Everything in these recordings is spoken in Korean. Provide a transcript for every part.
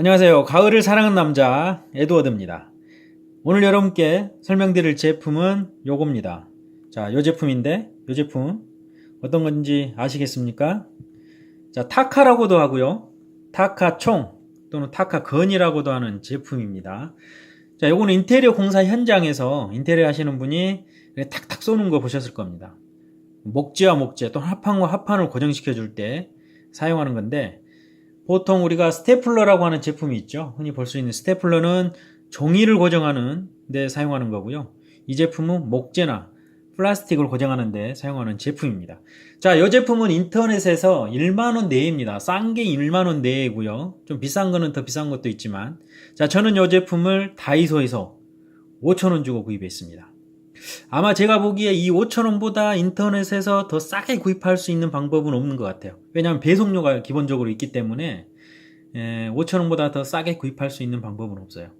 안녕하세요. 가을을 사랑하는 남자 에드워드입니다. 오늘 여러분께 설명드릴 제품은 요겁니다. 자, 요 제품인데 요 제품 어떤 건지 아시겠습니까? 자, 타카라고도 하고요. 타카 총 또는 타카 건이라고도 하는 제품입니다. 자, 요거는 인테리어 공사 현장에서 인테리어 하시는 분이 탁탁 쏘는 거 보셨을 겁니다. 목재와 목재 또 합판과 합판을 고정시켜 줄 때 사용하는 건데 보통 우리가 스테플러라고 하는 제품이 있죠. 흔히 볼 수 있는 스테플러는 종이를 고정하는 데 사용하는 거고요. 이 제품은 목재나 플라스틱을 고정하는 데 사용하는 제품입니다. 자, 이 제품은 인터넷에서 1만원 내입니다. 싼 게 1만원 내고요. 좀 비싼 거는 더 비싼 것도 있지만 자, 저는 이 제품을 다이소에서 5천원 주고 구입했습니다. 아마 제가 보기에 이 5천원보다 인터넷에서 더 싸게 구입할 수 있는 방법은 없는 것 같아요. 왜냐하면 배송료가 기본적으로 있기 때문에 5천원보다 더 싸게 구입할 수 있는 방법은 없어요.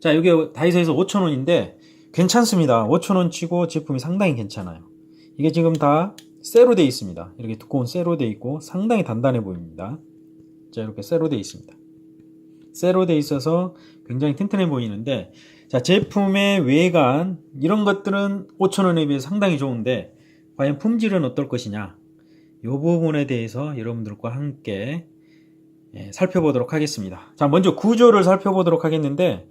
자, 이게 다이소에서 5천원인데 괜찮습니다. 5천원 치고 제품이 상당히 괜찮아요. 이게 지금 다 쇠로 되어 있습니다. 이렇게 두꺼운 쇠로 되어 있고 상당히 단단해 보입니다. 자, 이렇게 쇠로 되어 있습니다. 쇠로 되어 있어서 굉장히 튼튼해 보이는데 자, 제품의 외관 이런 것들은 5천원에 비해 상당히 좋은데 과연 품질은 어떨 것이냐 이 부분에 대해서 여러분들과 함께 예, 살펴보도록 하겠습니다. 자, 먼저 구조를 살펴보도록 하겠는데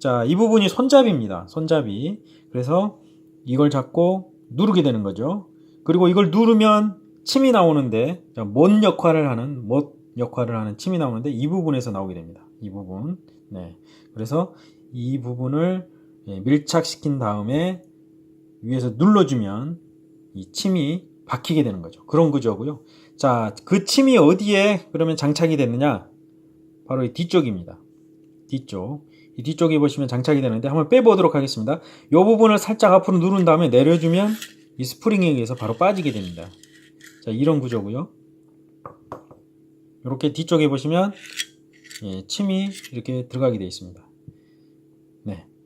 자, 이 부분이 손잡이입니다. 손잡이. 그래서 이걸 잡고 누르게 되는 거죠. 그리고 이걸 누르면 침이 나오는데 자, 뭔 역할을 하는 못 역할을 하는 침이 나오는데 이 부분에서 나오게 됩니다. 이 부분. 네. 그래서 이 부분을 예, 밀착시킨 다음에 위에서 눌러주면 이 침이 박히게 되는 거죠. 그런 구조고요. 자, 그 침이 어디에 그러면 장착이 됐느냐? 바로 이 뒤쪽입니다. 뒤쪽. 이 뒤쪽에 보시면 장착이 되는데 한번 빼보도록 하겠습니다. 이 부분을 살짝 앞으로 누른 다음에 내려주면 이 스프링에 의해서 바로 빠지게 됩니다. 자, 이런 구조고요. 이렇게 뒤쪽에 보시면 예, 침이 이렇게 들어가게 되어 있습니다.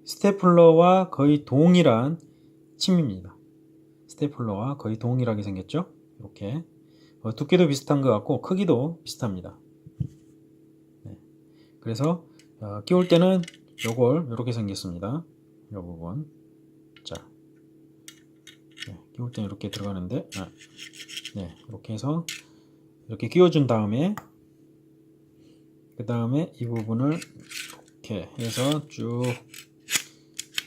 네, 스테플러와 거의 동일한 침입니다. 스테플러와 거의 동일하게 생겼죠? 이렇게 어, 두께도 비슷한 것 같고 크기도 비슷합니다. 네, 그래서 어, 끼울 때는 요걸 이렇게 생겼습니다. 이 부분 자 네, 끼울 때는 이렇게 들어가는데 아, 네 이렇게 해서 이렇게 끼워준 다음에 그 다음에 이 부분을 이렇게 해서 쭉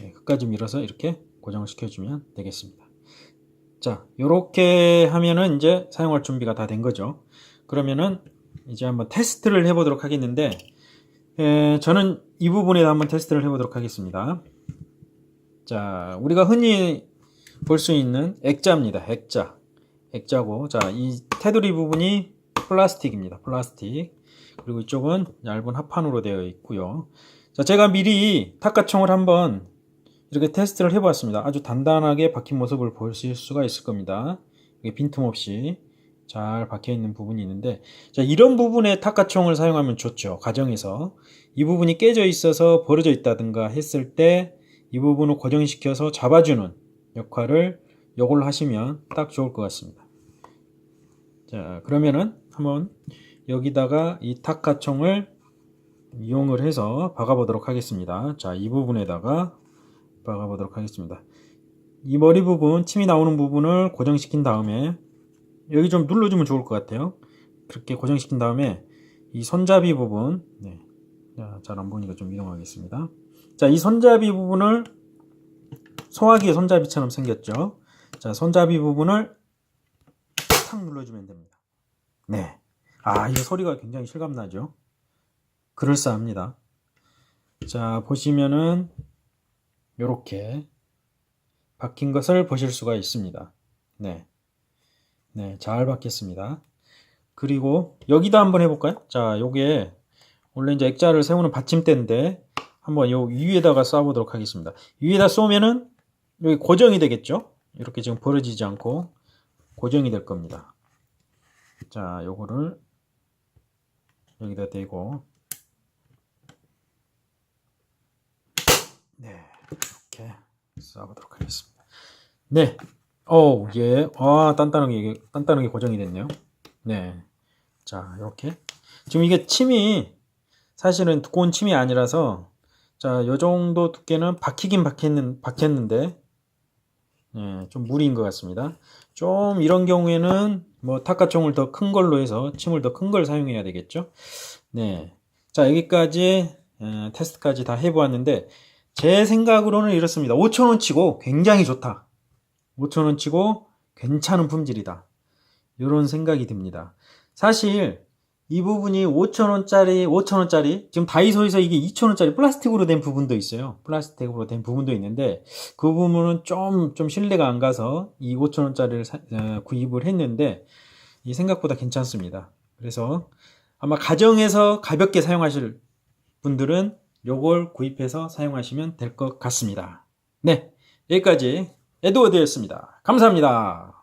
네, 끝까지 밀어서 이렇게 고정을 시켜주면 되겠습니다. 자, 이렇게 하면은 이제 사용할 준비가 다 된 거죠. 그러면은 이제 한번 테스트를 해보도록 하겠는데, 에, 저는 이 부분에 한번 테스트를 해보도록 하겠습니다. 자, 우리가 흔히 볼 수 있는 액자입니다. 액자. 액자고, 자, 이 테두리 부분이 플라스틱입니다. 플라스틱. 그리고 이쪽은 얇은 합판으로 되어 있고요. 자, 제가 미리 탁가총을 한번 이렇게 테스트를 해보았습니다. 아주 단단하게 박힌 모습을 보실 수가 있을 겁니다. 이게 빈틈없이 잘 박혀 있는 부분이 있는데, 자, 이런 부분에 탁가총을 사용하면 좋죠. 가정에서. 이 부분이 깨져 있어서 벌어져 있다든가 했을 때, 이 부분을 고정시켜서 잡아주는 역할을 요걸로 하시면 딱 좋을 것 같습니다. 자, 그러면은 한번 여기다가 이 탁가총을 이용을 해서 박아보도록 하겠습니다. 자, 이 부분에다가 박아보도록 하겠습니다. 이 머리 부분, 침이 나오는 부분을 고정시킨 다음에 여기 좀 눌러주면 좋을 것 같아요. 그렇게 고정시킨 다음에 이 손잡이 부분, 네. 잘 안 보니까 좀 이동하겠습니다. 자, 이 손잡이 부분을 소화기의 손잡이처럼 생겼죠. 자, 손잡이 부분을 탁 눌러주면 됩니다. 네. 아, 이 소리가 굉장히 실감나죠? 그럴싸합니다. 자, 보시면은, 요렇게 박힌 것을 보실 수가 있습니다. 네. 네, 잘 박혔습니다. 그리고 여기다 한번 해볼까요? 자, 요게 원래 이제 액자를 세우는 받침대인데 한번 요 위에다가 쏴보도록 하겠습니다. 위에다 쏘면은 여기 고정이 되겠죠? 이렇게 지금 벌어지지 않고 고정이 될 겁니다. 자, 요거를 여기다 대고 네, 이렇게 쏴보도록 하겠습니다. 네, 어, 예, 아, 이게 단단하게 고정이 됐네요. 네, 자, 이렇게 지금 이게 침이 사실은 두꺼운 침이 아니라서 자, 요 정도 두께는 박히긴 박혔는, 박혔는데 예, 좀 무리인 것 같습니다. 좀 이런 경우에는 뭐 탁가총을 더 큰 걸로 해서 침을 더 큰 걸 사용해야 되겠죠. 네. 자, 여기까지 에, 테스트까지 다 해보았는데 제 생각으로는 이렇습니다. 5천원 치고 굉장히 좋다. 5천원 치고 괜찮은 품질이다. 이런 생각이 듭니다. 사실 이 부분이 5천원짜리, 5천원짜리, 지금 다이소에서 이게 2천원짜리 플라스틱으로 된 부분도 있어요. 플라스틱으로 된 부분도 있는데, 그 부분은 좀, 좀 신뢰가 안 가서 이 5천원짜리를 어, 구입을 했는데, 이 생각보다 괜찮습니다. 그래서 아마 가정에서 가볍게 사용하실 분들은 요걸 구입해서 사용하시면 될 것 같습니다. 네. 여기까지 에드워드였습니다. 감사합니다.